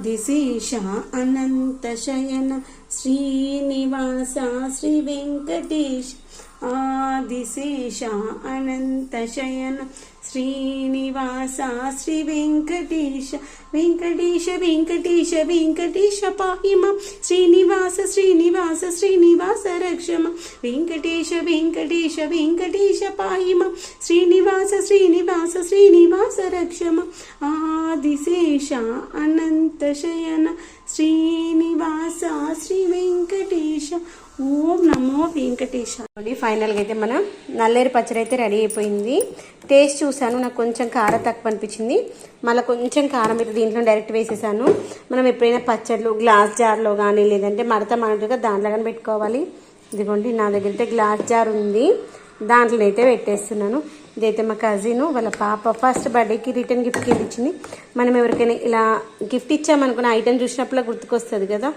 ఆదిశేష అనంతశయన శ్రీనివాస శ్రీ వెంకటేశ ఆదిశేష అనంతశయన శ్రీనివాస శ్రీ వెంకటేశ వెంకటేశ వెంకటేశ వెంకటేశ పాహిమ శ్రీనివాస శ్రీనివాస శ్రీనివాస రక్షమ వెంకటేశ వెంకటేశ వెంకటేశ పాహిమ శ్రీనివాస శ్రీనివాస శ్రీనివాస రక్షమ ఆదిశేష అనంతశయన శ్రీనివాస శ్రీ వెంకటేశ. ఓం నమో వెంకటేశ. ఫైనల్గా అయితే మన నల్లేరు పచ్చడి అయితే రెడీ అయిపోయింది. టేస్ట్ చూసాను నాకు కొంచెం కారం తక్కువ అనిపించింది. మళ్ళీ కొంచెం కారం అయితే దీంట్లో డైరెక్ట్ వేసేసాను. మనం ఎప్పుడైనా పచ్చళ్ళు గ్లాస్ జార్లో కానీ లేదంటే మడత మడతగా దాంట్లో కానీ పెట్టుకోవాలి. ఇదిగోండి నా దగ్గర అయితే గ్లాస్ జార్ ఉంది. దాంట్లో అయితే పెట్టేస్తున్నాను. ఇదైతే మా కజిన్ వాళ్ళ పాప ఫస్ట్ బర్త్డేకి రిటర్న్ గిఫ్ట్ కింద ఇచ్చింది. మనం ఎవరికైనా ఇలా గిఫ్ట్ ఇచ్చామనుకున్న ఐటెం చూసినప్పుడు గుర్తుకొస్తుంది కదా?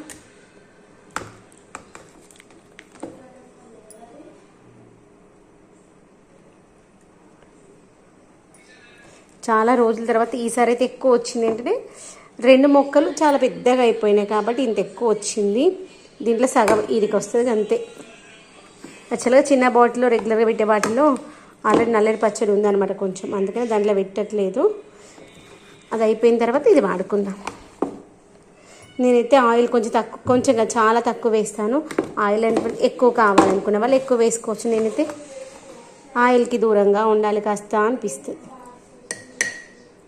చాలా రోజుల తర్వాత ఈసారి అయితే ఎక్కువ వచ్చింది. ఏంటంటే రెండు మొక్కలు చాలా పెద్దగా అయిపోయినాయి కాబట్టి ఇంత ఎక్కువ వచ్చింది. దీంట్లో సగం ఇదికి వస్తుంది అంతే. యాక్చువల్గా చిన్న బాటిల్లో రెగ్యులర్గా పెట్టే బాటిల్లో ఆల్రెడీ నల్లరి పచ్చడి ఉందన్నమాట కొంచెం. అందుకని దాంట్లో పెట్టట్లేదు. అది అయిపోయిన తర్వాత ఇది వాడుకుందాం. నేనైతే ఆయిల్ కొంచెం తక్కువ కొంచెం చాలా తక్కువ వేస్తాను. ఆయిల్ అంటే ఎక్కువ కావాలనుకున్న వాళ్ళు ఎక్కువ వేసుకోవచ్చు. నేనైతే ఆయిల్కి దూరంగా ఉండాలి కాస్త అనిపిస్తుంది.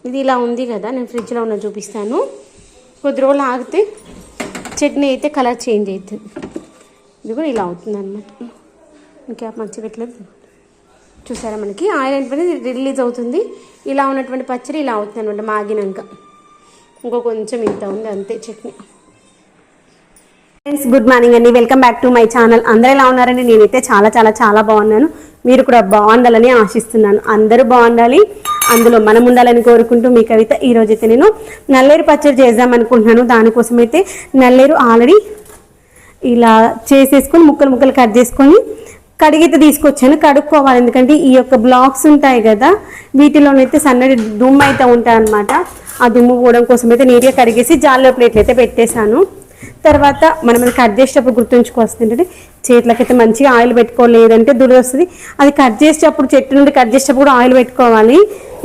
ఇది ఇలా ఉంది కదా నేను ఫ్రిడ్జ్లో ఉన్న చూపిస్తాను. కొద్ది రోజులు ఆగితే చట్నీ అయితే కలర్ చేంజ్ అవుతుంది. ఇది కూడా ఇలా అవుతుంది అనమాట ఇంకా మంచి పెట్టలేదు. చూసారా మనకి? ఆయిల్ అనేది రిలీజ్ అవుతుంది. ఇలా ఉన్నటువంటి పచ్చడి ఇలా అవుతుంది అనమాట మాగినాక. ఇంకో కొంచెం ఇంత ఉంది అంతే చట్నీ. ఫ్రెండ్స్ గుడ్ మార్నింగ్ అండి. Welcome back to my channel అందరూ ఎలా ఉన్నారండి? నేనైతే చాలా చాలా చాలా బాగున్నాను. మీరు కూడా బాగుండాలని ఆశిస్తున్నాను. అందరూ బాగుండాలి. అందులో మనం ఉండాలని కోరుకుంటూ మీ కవిత ఈరోజైతే నేను నల్లేరు పచ్చడి చేద్దాం అనుకుంటున్నాను. దానికోసం అయితే నల్లేరు ఆల్రెడీ ఇలా చేసేసుకొని ముక్కలు ముక్కలు కట్ చేసుకొని కడిగితే తీసుకొచ్చాను కడుక్కోవాలి. ఎందుకంటే ఈ యొక్క బ్లాక్స్ ఉంటాయి కదా వీటిలోనైతే సన్నటి దుమ్ము అయితే ఉంటాయి అనమాట ఆ దుమ్ము పోవడం కోసం అయితే నీట్గా కడిగేసి జాల్లో ప్లేట్లు అయితే పెట్టేశాను. తర్వాత మనం అది కట్ చేసేటప్పుడు గుర్తుంచుకోవాల్సింది ఏంటంటే చేతులకైతే మంచిగా ఆయిల్ పెట్టుకోలేదంటే దురద వస్తుంది. అది కట్ చేసేటప్పుడు చెట్టు నుండి కట్ చేసేటప్పుడు ఆయిల్ పెట్టుకోవాలి.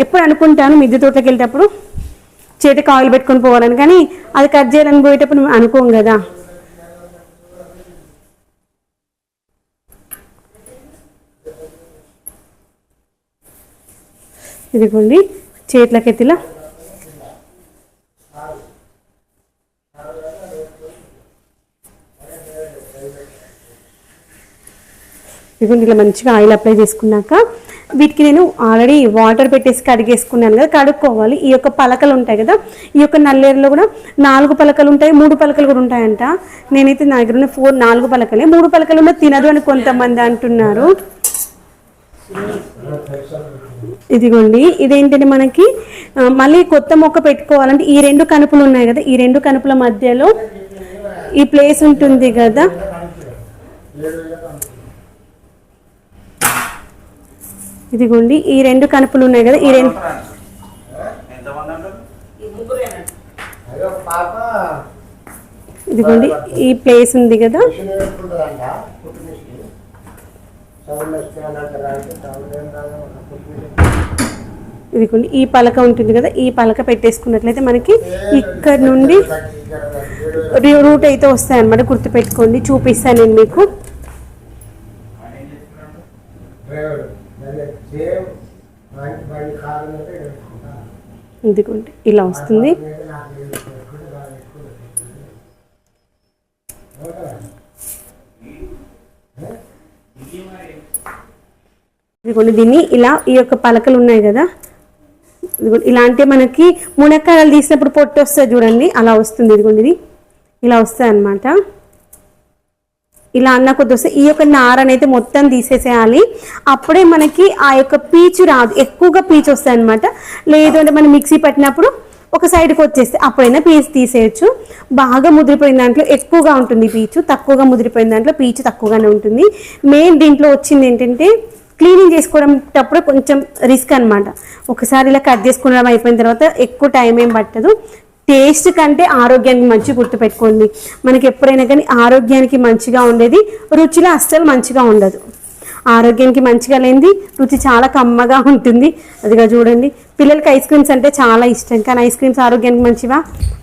ఎప్పుడు అనుకుంటాను మిద్దె తోటకి వెళ్ళేటప్పుడు చేతికి ఆయిల్ పెట్టుకొని పోవాలని. కానీ అది కట్ చేయాలని పోయేటప్పుడు అనుకోం కదా. ఇదిగోండి చేతులకైతే ఇదిగోండి ఇలా మంచిగా ఆయిల్ అప్లై చేసుకున్నాక వీటికి నేను ఆల్రెడీ వాటర్ పెట్టేసి కడిగేసుకున్నాను కదా కడుక్కోవాలి. ఈ యొక్క పలకలు ఉంటాయి కదా ఈ యొక్క నల్లేరులో కూడా నాలుగు పలకలు ఉంటాయి మూడు పలకలు కూడా ఉంటాయంట. నేనైతే నా దగ్గర ఉన్న ఫోర్ నాలుగు పలకలే. మూడు పలకలు ఉన్న తినదు అని కొంతమంది అంటున్నారు. ఇదిగోండి ఇదేంటంటే మనకి? మళ్ళీ కొత్త మొక్క పెట్టుకోవాలంటే ఈ రెండు కనుపులు ఉన్నాయి కదా ఈ రెండు కనుపుల మధ్యలో ఈ ప్లేస్ ఉంటుంది కదా. ఇదిగోండి ఈ రెండు కనుపులు ఉన్నాయి కదా ఈ రెండు ఇదిగోండి ఈ ప్లేస్ ఉంది కదా ఉంటుందంట పుట్టు మిషన్ సౌండ్ వస్తుందంటారా అంటే సౌండ్ ఏం రాదు పుట్టు మిషన్ ఇదిగోండి ఈ పలక ఉంటుంది కదా ఈ పలక పెట్టేసుకున్నట్లయితే మనకి ఇక్కడ నుండి రూట్ అయితే వస్తాయి అనమాట గుర్తుపెట్టుకోండి చూపిస్తాను నేను మీకు. ఇదిగోండి ఇలా వస్తుంది మీద నాకు ఇది పెట్టుకుంటే బాగా పెట్టుకుంటా. ఓకేనా? ఇదిగోండి దీన్ని ఇలా ఈ యొక్క పలకలు ఉన్నాయి కదా. ఇదిగోండి ఇలాంటి మనకి మునక్కాయలు తీసినప్పుడు పొట్టు వస్తుంది చూడండి అలా వస్తుంది ఇదిగోండి ఇది. ఇలా వస్తుంది అనమాట ఇలా అన్న కొద్ది వస్తే ఈ యొక్క నారని అయితే మొత్తం తీసేసేయాలి. అప్పుడే మనకి ఆ యొక్క పీచు రాదు ఎక్కువగా పీచు వస్తాయి అనమాట లేదు అంటే మనం మిక్సీ పట్టినప్పుడు ఒక సైడ్కి వచ్చేస్తే అప్పుడైనా పీచు తీసేయచ్చు. బాగా ముదిరిపోయిన దాంట్లో ఎక్కువగా ఉంటుంది పీచు తక్కువగా ముదిరిపోయిన దాంట్లో పీచు తక్కువగానే ఉంటుంది. మెయిన్ దీంట్లో వచ్చింది ఏంటంటే క్లీనింగ్ చేసుకోవడంటప్పుడు కొంచెం రిస్క్ అనమాట ఒకసారి ఇలా కట్ చేసుకోవడం అయిపోయిన తర్వాత ఎక్కువ టైం ఏం పట్టదు. టేస్ట్ కంటే ఆరోగ్యానికి మంచి గుర్తుపెట్టుకోండి మనకి ఎప్పుడైనా కానీ ఆరోగ్యానికి మంచిగా ఉండేది రుచిలో అస్సలు మంచిగా ఉండదు. ఆరోగ్యానికి మంచిగా లేనిది రుచి చాలా కమ్మగా ఉంటుంది. అదిగా చూడండి. పిల్లలకి ఐస్ క్రీమ్స్ అంటే చాలా ఇష్టం. కానీ ఐస్ క్రీమ్స్ ఆరోగ్యానికి మంచివా?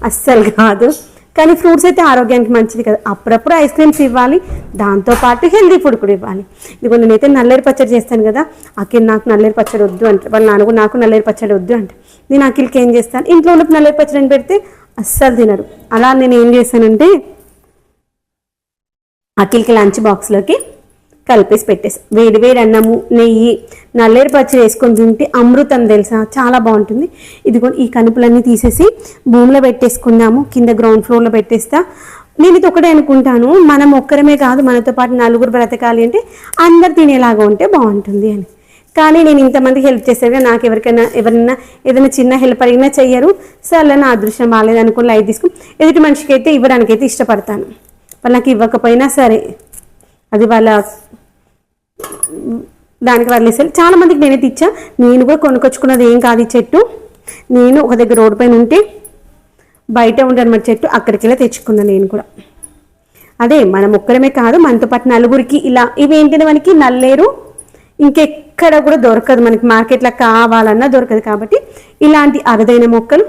అస్సలు కాదు. కానీ ఫ్రూట్స్ అయితే ఆరోగ్యానికి మంచిది కదా. అప్పుడప్పుడు ఐస్ క్రీమ్స్ ఇవ్వాలి దాంతోపాటు హెల్దీ ఫుడ్ కూడా ఇవ్వాలి. ఇదిగో నేనైతే నల్లేరు పచ్చడి చేస్తాను కదా. అఖిల్ నాకు నల్లేరు పచ్చడి వద్దు అంటే. వాళ్ళ నాన్నకు నాకు నల్లేరు పచ్చడి వద్దు అంటే. నేను అఖిల్కి ఏం చేస్తాను? ఇంట్లో ఉన్న నల్లేరు పచ్చడి అని పెడితే అస్సలు తినరు. అలా నేను ఏం చేశానంటే అఖిల్కి లంచ్ బాక్స్లోకి కలిపేసి పెట్టేసి. వేడి వేడి అన్నము నెయ్యి నల్లేరు పచ్చడి వేసుకొని తింటే అమృతం తెలుసా? చాలా బాగుంటుంది. ఇదిగో ఈ కనుపులన్నీ తీసేసి భూమిలో పెట్టేసుకుందాము. కింద గ్రౌండ్ ఫ్లోర్లో పెట్టేస్తా. నేను ఇది ఒకటే అనుకుంటాను. మనం ఒక్కరమే కాదు మనతో పాటు నలుగురు బ్రతకాలి అంటే అందరు తినేలాగా ఉంటే బాగుంటుంది అని. కానీ నేను ఇంతమంది హెల్ప్ చేసేదిగా నాకు ఎవరికైనా ఎవరైనా ఏదైనా చిన్న హెల్ప్ అడిగినా చెయ్యరు. సరే నా అదృష్టం బాగాలేదు అనుకుని లైట్ తీసుకుని ఎదుటి మనిషికి అయితే ఇవ్వడానికైతే ఇష్టపడతాను. వాళ్ళకి ఇవ్వకపోయినా సరే అది వాళ్ళ దానికి వదిలేసారు చాలా మందికి నేనైతే ఇచ్చా నేను కూడా కొనుక్కొచ్చుకున్నది ఏం కాదు ఈ చెట్టు. నేను ఒక దగ్గర రోడ్డు పైన ఉంటే బయట ఉండనమాట చెట్టు అక్కడికి వెళ్ళి తెచ్చుకున్నాను నేను కూడా. అదే మనం ఒక్కరమే కాదు మనతో పాటు నలుగురికి ఇలా ఇవేంటంటే మనకి? నల్లేరు. ఇంకెక్కడ కూడా దొరకదు మనకి. మార్కెట్లో కావాలన్నా దొరకదు కాబట్టి ఇలాంటి అరుదైన మొక్కలు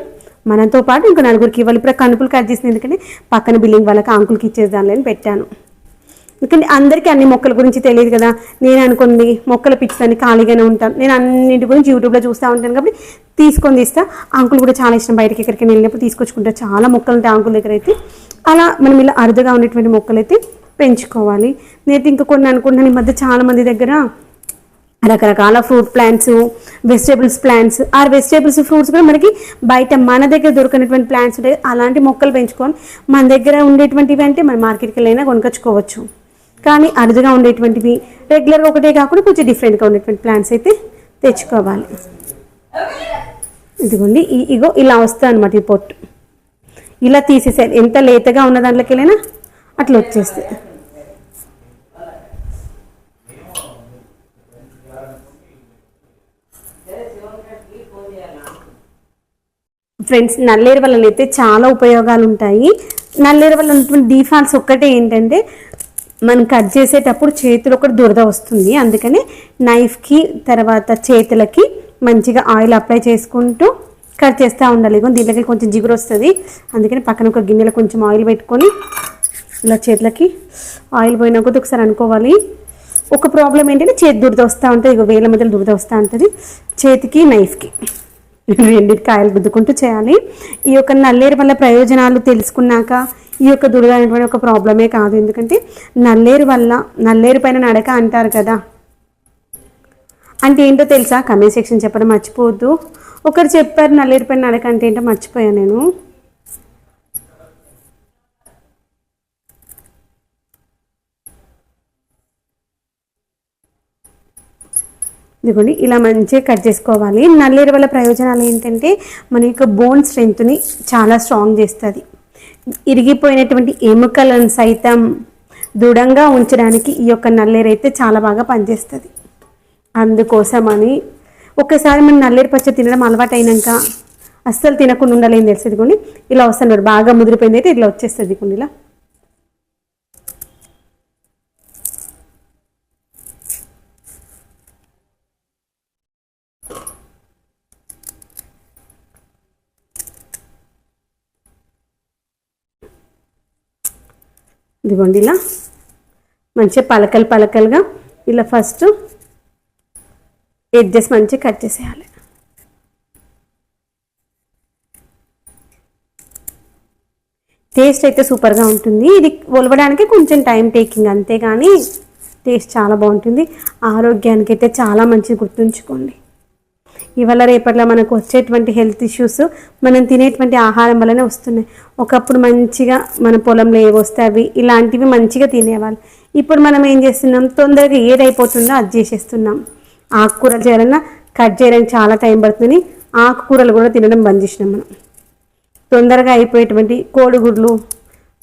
మనతో పాటు ఇంకా నలుగురికి ఇవ్వాలి. ఇప్పుడు కనుపులు కట్ చేసింది ఎందుకంటే పక్కన బిల్డింగ్ వాళ్ళకి అంకుల్కి ఇచ్చేదాన్ని పెట్టాను. ఎందుకంటే అందరికీ అన్ని మొక్కల గురించి తెలియదు కదా. నేను అనుకుంది మొక్కల పిచ్చిదని ఖాళీగానే ఉంటాను. నేను అన్నింటి గురించి యూట్యూబ్లో చూస్తూ ఉంటాను కాబట్టి తీసుకొని తీస్తా. అంకుల్ కూడా చాలా ఇష్టం బయటకి ఎక్కడికి వెళ్ళినప్పుడు తీసుకొచ్చుకుంటా చాలా మొక్కలు ఉంటాయి అంకుల్ దగ్గర అయితే. అలా మనం ఇలా అరుదుగా ఉన్నటువంటి మొక్కలు అయితే పెంచుకోవాలి. నేనైతే ఇంకా కొన్ని అనుకుంటున్నాను. ఈ మధ్య చాలా మంది దగ్గర రకరకాల ఫ్రూట్ ప్లాంట్స్ వెజిటేబుల్స్ ప్లాంట్స్ ఆ వెజిటేబుల్స్ ఫ్రూట్స్ కూడా మనకి బయట మన దగ్గర దొరికినటువంటి ప్లాంట్స్ ఉంటాయి. అలాంటి మొక్కలు పెంచుకొని మన దగ్గర ఉండేటువంటివి అంటే మన మార్కెట్కి వెళ్ళైనా కొనుకొచ్చుకోవచ్చు కానీ అరుదుగా ఉండేటువంటివి రెగ్యులర్గా ఒకటే కాకుండా కొంచెం డిఫరెంట్గా ఉండేటువంటి ప్లాంట్స్ అయితే తెచ్చుకోవాలి. ఇదిగోండి ఇగో ఇలా వస్తుంది అనమాట ఈ పొట్టు. ఇలా తీసేసారు ఎంత లేతగా ఉన్న దాంట్లోకి వెళ్ళినా అట్లా వచ్చేస్తుంది ఫ్రెండ్స్ నల్లేరు వల్ల అయితే చాలా ఉపయోగాలు ఉంటాయి నల్లేరు వల్ల ఉన్నటువంటి డీఫాల్ట్స్ ఒక్కటే ఏంటంటే మనం కట్ చేసేటప్పుడు చేతులు ఒకటి దురద వస్తుంది. అందుకని నైఫ్కి తర్వాత చేతులకి మంచిగా ఆయిల్ అప్లై చేసుకుంటూ కట్ చేస్తూ ఉండాలి. ఇగో దీంట్లోకి కొంచెం జిగురు వస్తుంది. అందుకని పక్కన ఒక గిన్నెలో కొంచెం ఆయిల్ పెట్టుకొని ఇలా చేతులకి ఆయిల్ పోయినా కూడా ఒకసారి అనుకోవాలి. ఒక ప్రాబ్లం ఏంటంటే చేతి దురద వస్తూ ఉంటుంది. ఇక వేల మధ్యలో దురద వస్తూ ఉంటుంది. చేతికి నైఫ్కి రెండింటికి కాయలు రుద్దుకుంటూ చేయాలి. ఈ యొక్క నల్లేరు వల్ల ప్రయోజనాలు తెలుసుకున్నాక ఈ యొక్క దురద అనేటువంటి ఒక ప్రాబ్లమే కాదు. ఎందుకంటే నల్లేరు వల్ల నల్లేరు పైన నడక అంటారు కదా. అంటే ఏంటో తెలుసా? కమెంట్ సెక్షన్ చెప్పడం మర్చిపోవద్దు. ఒకరు చెప్పారు నల్లేరు పైన నడక అంటే ఏంటో మర్చిపోయాను నేను. ఇదిగోండి ఇలా మంచిగా కట్ చేసుకోవాలి. నల్లేరు వల్ల ప్రయోజనాలు ఏంటంటే మన యొక్క బోన్ స్ట్రెంగ్త్ని చాలా స్ట్రాంగ్ చేస్తుంది. ఇరిగిపోయినటువంటి ఎముకలను సైతం దృఢంగా ఉంచడానికి ఈ యొక్క నల్లేరు అయితే చాలా బాగా పనిచేస్తుంది. అందుకోసమని ఒకసారి మనం నల్లేరు పచ్చడి తినడం అలవాటైనాక అస్సలు తినకుండా ఉండలేని తెలిసేది కొన్ని ఇలా వస్తున్నారు బాగా ముదిరిపోయింది అయితే ఇట్లా వచ్చేస్తుంది కొన్ని ఇలా. ఇదిగోండి ఇలా. మంచిగా పలకలు పలకలుగా ఇలా ఫస్ట్ ఎడ్జెస్ మంచిగా కట్ చేసేయాలి. టేస్ట్ అయితే సూపర్గా ఉంటుంది. ఇది ఒలవడానికి కొంచెం టైం టేకింగ్ అంతేగాని టేస్ట్ చాలా బాగుంటుంది. ఆరోగ్యానికి అయితే చాలా మంచిది గుర్తుంచుకోండి. ఇవాళ రేపట్లో మనకు వచ్చేటువంటి హెల్త్ ఇష్యూస్ మనం తినేటువంటి ఆహారం వల్లనే వస్తున్నాయి. ఒకప్పుడు మంచిగా మన పొలంలో ఏవి వస్తే అవి ఇలాంటివి మంచిగా తినేవాళ్ళు. ఇప్పుడు మనం ఏం చేస్తున్నాం? తొందరగా ఏదైపోతుందో అది చేసేస్తున్నాం. ఆకుకూరలు చేయాలన్నా కట్ చేయడానికి చాలా టైం పడుతుంది. ఆకుకూరలు కూడా తినడం బంద్ చేసినాం మనం. తొందరగా అయిపోయేటువంటి కోడిగుడ్లు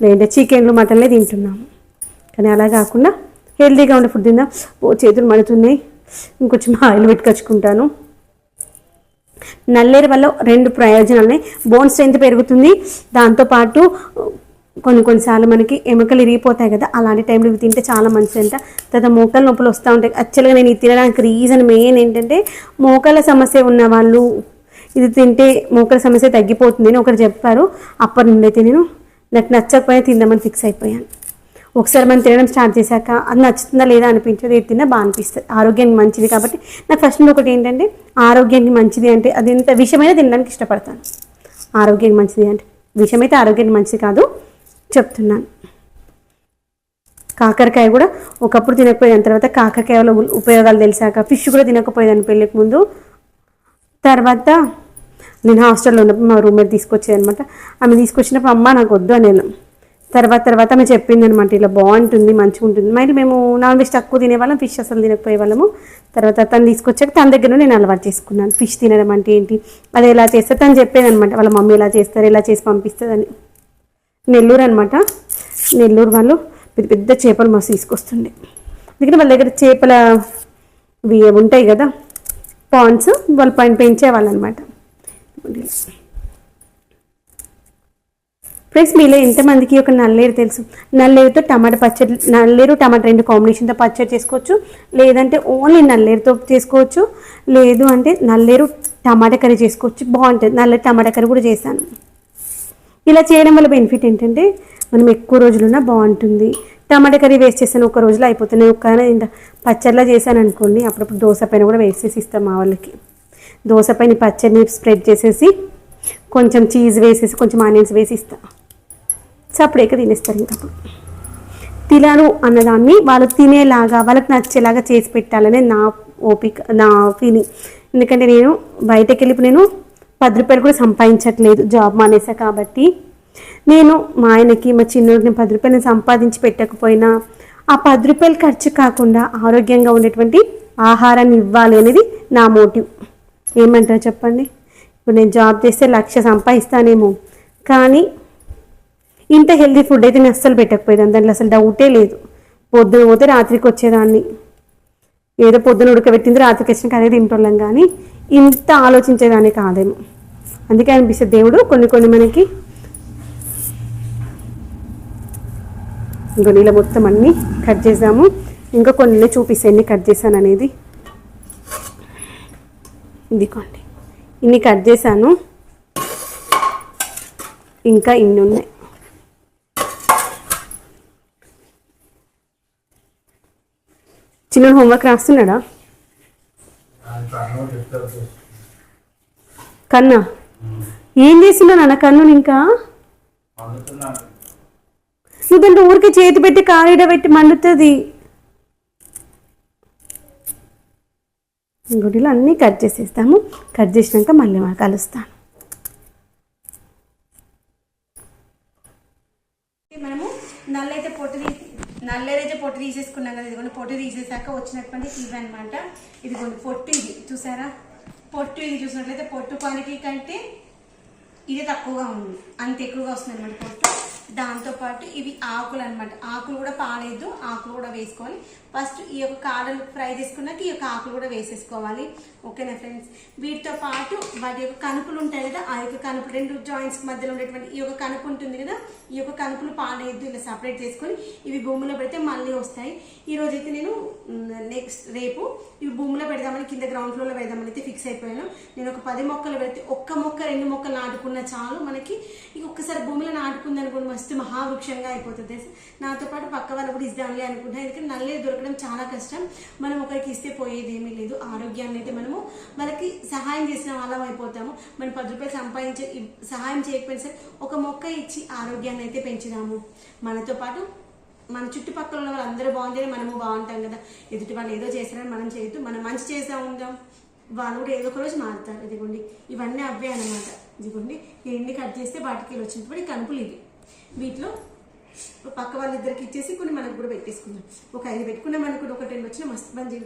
లేదంటే చికెన్లు మటన్లే తింటున్నాము కానీ అలా కాకుండా హెల్తీగా ఉండే ఫుడ్ తిందాం. ఓ చేతులు మడుతున్నాయి. ఇంకొంచెం ఆయిల్ పెట్టుకొచ్చుకుంటాను. నల్లేరు వల్ల రెండు ప్రయోజనాలు ఉన్నాయి బోన్ స్ట్రెంత్ పెరుగుతుంది. దాంతోపాటు కొన్ని కొన్నిసార్లు మనకి ఎముకలు ఇరిగిపోతాయి కదా అలాంటి టైంలో ఇవి తింటే చాలా మంచిది అంట తర్వాత మోకాల నొప్పులు వస్తూ ఉంటాయి. యాక్చువల్గా నేను ఇది తినడానికి రీజన్ మెయిన్ ఏంటంటే మోకాల సమస్య ఉన్న వాళ్ళు ఇది తింటే మోకాల సమస్య తగ్గిపోతుంది అని ఒకరు చెప్పారు. అప్పటి నుండి అయితే నేను నాకు నచ్చకపోయినా తిందామని ఫిక్స్ అయిపోయాను. ఒకసారి మనం తినడం స్టార్ట్ చేశాక అది నచ్చుతుందా లేదా అనిపించదు ఏది తిన్నా బాగా అనిపిస్తుంది. ఆరోగ్యానికి మంచిది కాబట్టి నాకు ఫస్ట్ ఒకటి ఏంటంటే ఆరోగ్యానికి మంచిది అంటే అది ఎంత విషమైనా తినడానికి ఇష్టపడతాను. ఆరోగ్యానికి మంచిది అంటే విషమైతే ఆరోగ్యానికి మంచిది కాదు చెప్తున్నాను. కాకరకాయ కూడా ఒకప్పుడు తినకపోయేదాని తర్వాత కాకరకాయలో ఉపయోగాలు తెలిసాక ఫిష్ కూడా తినకపోయేదాన్ని పెళ్ళికి ముందు. తర్వాత నేను హాస్టల్లో ఉన్నప్పుడు మా రూమ్మేట్ తీసుకొచ్చేది అనమాట ఆమె తీసుకొచ్చినప్పుడు అమ్మ నాకు వద్దు అని నేను తర్వాత తర్వాత ఆమె చెప్పింది అనమాట ఇలా బాగుంటుంది మంచిగా ఉంటుంది మరి మేము నాన్ వెజ్ తక్కువ తినేవాళ్ళం ఫిష్ అసలు తినకపోయే వాళ్ళము తర్వాత తను తీసుకొచ్చాక తన దగ్గర నేను అలవాటు చేసుకున్నాను. ఫిష్ తినడం అంటే ఏంటి? అది ఎలా చేస్తే తను చెప్పేది అనమాట వాళ్ళ మమ్మీ ఎలా చేస్తారు ఎలా చేసి పంపిస్తుందని. నెల్లూరు అనమాట నెల్లూరు వాళ్ళు పెద్ద పెద్ద చేపలు మస్తు తీసుకొస్తుండే. అందుకని వాళ్ళ దగ్గర చేపల ఉంటాయి కదా పాండ్స్ వాళ్ళు పైన పెంచేవాళ్ళు అనమాట ఫ్రెండ్స్ మీలో ఎంతమందికి ఒక నల్లేరు తెలుసు. నల్లేరుతో టమాటా పచ్చడి నల్లేరు టమాటా రెండు కాంబినేషన్తో పచ్చడి చేసుకోవచ్చు. లేదంటే ఓన్లీ నల్లేరుతో చేసుకోవచ్చు. లేదు అంటే నల్లేరు టమాటా కర్రీ చేసుకోవచ్చు. బాగుంటుంది. నల్లేరు టమాటా కర్రీ కూడా చేశాను ఇలా చేయడం వల్ల బెనిఫిట్ ఏంటంటే మనం ఎక్కువ రోజులున్నా బాగుంటుంది. టమాటా కర్రీ వేస్ట్ చేస్తాను. ఒక రోజులో అయిపోతున్నాయి. ఒక ఒక్క పచ్చడిలా చేశాను అనుకోండి అప్పుడప్పుడు దోశ పైన కూడా వేసేసి ఇస్తాం మా వాళ్ళకి. దోశ పైన పచ్చడిని స్ప్రెడ్ చేసేసి కొంచెం చీజ్ వేసేసి కొంచెం ఆనియన్స్ వేసి ఇస్తాను చప్పుడేక తినేస్తారు ఇంకా. తినరు అన్నదాన్ని వాళ్ళు తినేలాగా వాళ్ళకి నచ్చేలాగా చేసి పెట్టాలనే నా ఓపిక నా ఫీలింగ్. ఎందుకంటే నేను బయటకు వెళ్ళి నేను పది రూపాయలు కూడా సంపాదించట్లేదు జాబ్ మానేసా కాబట్టి. నేను మా ఆయనకి మా చిన్నోడిని పది రూపాయలు సంపాదించి పెట్టకపోయినా ఆ పది రూపాయలు ఖర్చు కాకుండా ఆరోగ్యంగా ఉండేటువంటి ఆహారాన్ని ఇవ్వాలి అనేది నా మోటివ్. ఏమంటారు చెప్పండి? ఇప్పుడు నేను జాబ్ చేస్తే లక్ష సంపాదిస్తానేమో. కానీ ఇంత హెల్దీ ఫుడ్ అయితే నేను అస్సలు పెట్టకపోయేదాన్ని దాంట్లో అసలు డౌటే లేదు. పొద్దున పోతే రాత్రికి వచ్చేదాన్ని. ఏదో పొద్దున ఉడకబెట్టింది రాత్రికి వచ్చిన కదే తింటోళ్ళం కానీ ఇంత ఆలోచించేదాన్ని కాదేమో. అందుకే అనిపిస్తుంది దేవుడు కొన్ని కొన్ని మనకి ఇంకో నీళ్ళ మొత్తం అన్నీ కట్ చేసాము. ఇంకా కొన్ని చూపిస్తాయి ఎన్ని కట్ చేశాను అనేది. ఇదిగోండి. ఇన్ని కట్ చేశాను. ఇంకా ఇన్ని ఉన్నాయి. చిన్న హోంవర్క్ రాస్తున్నాడా? కన్నా? ఏం చేస్తున్నా నాన్న కన్ను ఇంకా నువ్వు దాంట్లో ఊరికి చేతి పెట్టి కారీడ పెట్టి మండుతుంది. గుడిలో అన్నీ కట్ చేసేస్తాము. కట్ చేసినాక మళ్ళీ కలుస్తాను. మనము నల్లైతే పొట్టు నల్లేరైతే పొట్టు తీసేసుకున్నాం కదా ఇదిగోండి పొట్టు తీసేసాక వచ్చినటువంటి ఇవి అనమాట ఇదిగోండి పొట్టు ఇది చూసారా? పొట్టు ఇది చూసినట్లయితే పొట్టు క్వాలిటీ కంటే ఇది తక్కువగా ఉంది. అంత ఎక్కువగా వస్తుంది అనమాట పొట్టు. దాంతోపాటు ఇవి ఆకులు అనమాట ఆకులు కూడా పాలేదు ఆకులు కూడా వేసుకోవాలి. ఫస్ట్ ఈ యొక్క కాడలు ఫ్రై చేసుకున్నాక ఈ యొక్క ఆకులు కూడా వేసేసుకోవాలి. ఓకేనా ఫ్రెండ్స్? వీటితో పాటు వాటి యొక్క కనుపులు ఉంటాయి కదా ఆ యొక్క కనుపు రెండు జాయింట్స్ మధ్యలో ఉండేటువంటి ఈ యొక్క కనుపు ఉంటుంది కదా ఈ యొక్క కనుపులు పాలేదు ఇలా సపరేట్ చేసుకొని ఇవి భూమిలో పెడితే మళ్ళీ వస్తాయి. ఈ అయితే నేను నెక్స్ట్ రేపు ఇవి భూమిలో పెడదామని కింద గ్రౌండ్ ఫ్లోర్లో పెడదామని అయితే ఫిక్స్ అయిపోయాను. నేను ఒక పది మొక్కలు పెడితే ఒక్క మొక్క రెండు మొక్కలు నాటుకున్న చాలు. మనకి ఇక ఒక్కసారి భూమిలో నాటుకుందనుకోండి మస్తు మహావృక్షంగా అయిపోతుంది నాతో పాటు పక్క వాళ్ళు కూడా ఇద్దాంలే అనుకుంటున్నాను ఎందుకంటే నల్లే దొరకడం చాలా కష్టం. మనం ఒకరికి ఇస్తే పోయేది ఏమీ లేదు. ఆరోగ్యాన్ని అయితే మనము వాళ్ళకి సహాయం చేసిన వాళ్ళం అయిపోతాము. మనం పది రూపాయలు సంపాదించే సహాయం చేయకపోయినా సరే ఒక మొక్క ఇచ్చి ఆరోగ్యాన్ని అయితే పెంచుదాము. మనతో పాటు మన చుట్టుపక్కల ఉన్న వాళ్ళందరూ బాగుంటేనే మనము బాగుంటాం కదా. ఎదుటి వాళ్ళు ఏదో చేస్తారని మనం చేయొద్దు. మనం మంచి చేస్తూ ఉంటాం వాళ్ళు కూడా ఏదో ఒక రోజు మారుతారు. ఇదిగోండి. ఇవన్నీ అవే అనమాట ఇదిగోండి. ఎన్ని కట్ చేస్తే వాటికి వచ్చినప్పుడు ఈ కనుపులు ఇవి. వీటిలో పక్క వాళ్ళిద్దరికి ఇచ్చేసి కొన్ని మనకు కూడా పెట్టేసుకుందాం. ఒక ఐదు పెట్టుకున్నాం అనుకుని ఒక టెన్ వచ్చిన మస్తు మంచి